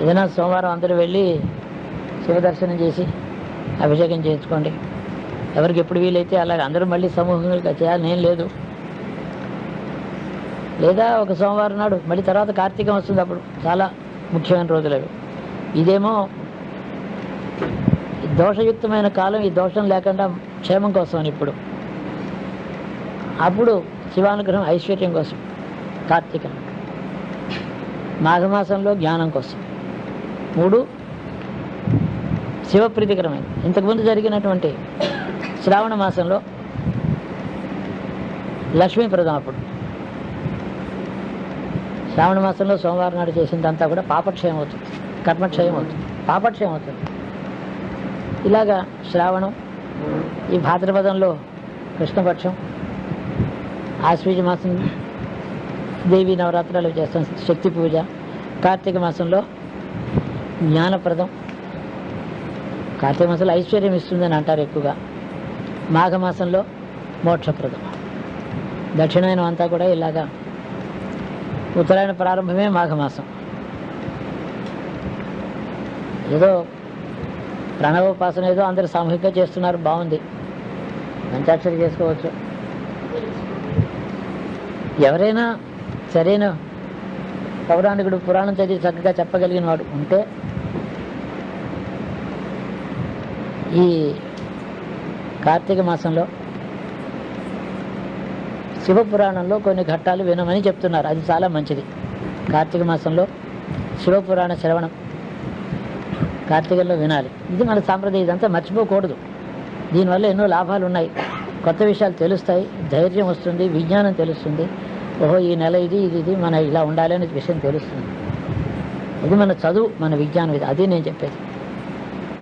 ఏదైనా సోమవారం అందరూ వెళ్ళి శివదర్శనం చేసి అభిషేకం చేయించుకోండి. ఎవరికి ఎప్పుడు వీలైతే అలాగే అందరూ మళ్ళీ సమూహంగా చేయాలని ఏం లేదు. లేదా ఒక సోమవారం నాడు మళ్ళీ తర్వాత కార్తీకం వస్తుంది అప్పుడు. చాలా ముఖ్యమైన రోజులు అవి. ఇదేమో దోషయుక్తమైన కాలం ఈ దోషం లేకుండా క్షేమం కోసం అని ఇప్పుడు. అప్పుడు శివానుగ్రహం ఐశ్వర్యం కోసం కార్తీకం. మాఘమాసంలో జ్ఞానం కోసం. మూడు శివప్రీతికరమైనది. ఇంతకుముందు జరిగినటువంటి శ్రావణ మాసంలో లక్ష్మీప్రదం అప్పుడు శ్రావణ మాసంలో సోమవారం నాడు చేసిందంతా కూడా పాపక్షయం అవుతుంది కర్మక్షయం అవుతుంది పాపక్షయం అవుతుంది. ఇలాగా శ్రావణం ఈ భాద్రపదంలో కృష్ణపక్షం ఆశ్వీజ మాసం దేవి నవరాత్రాలు చేస్తాం శక్తి పూజ కార్తీక మాసంలో జ్ఞానప్రదం. కార్తీక మాసంలో ఐశ్వర్యం ఇస్తుందని అంటారు ఎక్కువగా. మాఘమాసంలో మోక్షప్రదం. దక్షిణాయనం అంతా కూడా ఇలాగా ఉత్తరాయణ ప్రారంభమే మాఘమాసం. ఏదో ప్రణవోపాసన ఏదో అందరు సామూహికంగా చేస్తున్నారు బాగుంది. పంచాక్షరి చేసుకోవచ్చు. ఎవరైనా సరైన పౌరాణికుడు పురాణం చదివి చక్కగా చెప్పగలిగిన వాడు ఉంటే ఈ కార్తీక మాసంలో శివపురాణంలో కొన్ని ఘట్టాలు వినమని చెప్తున్నారు. అది చాలా మంచిది. కార్తీక మాసంలో శివపురాణ శ్రవణం కార్తీకంలో వినాలి. ఇది మన సాంప్రదాయం. ఇదంతా మర్చిపోకూడదు. దీనివల్ల ఎన్నో లాభాలు ఉన్నాయి కొత్త విషయాలు తెలుస్తాయి. ధైర్యం వస్తుంది. విజ్ఞానం తెలుస్తుంది. ఓహో ఈ నెల ఇది ఇది ఇది మన ఇలా ఉండాలి అనే విషయం తెలుస్తుంది. ఇది మన చదువు మన విజ్ఞానం ఇది అది నేను చెప్పేది.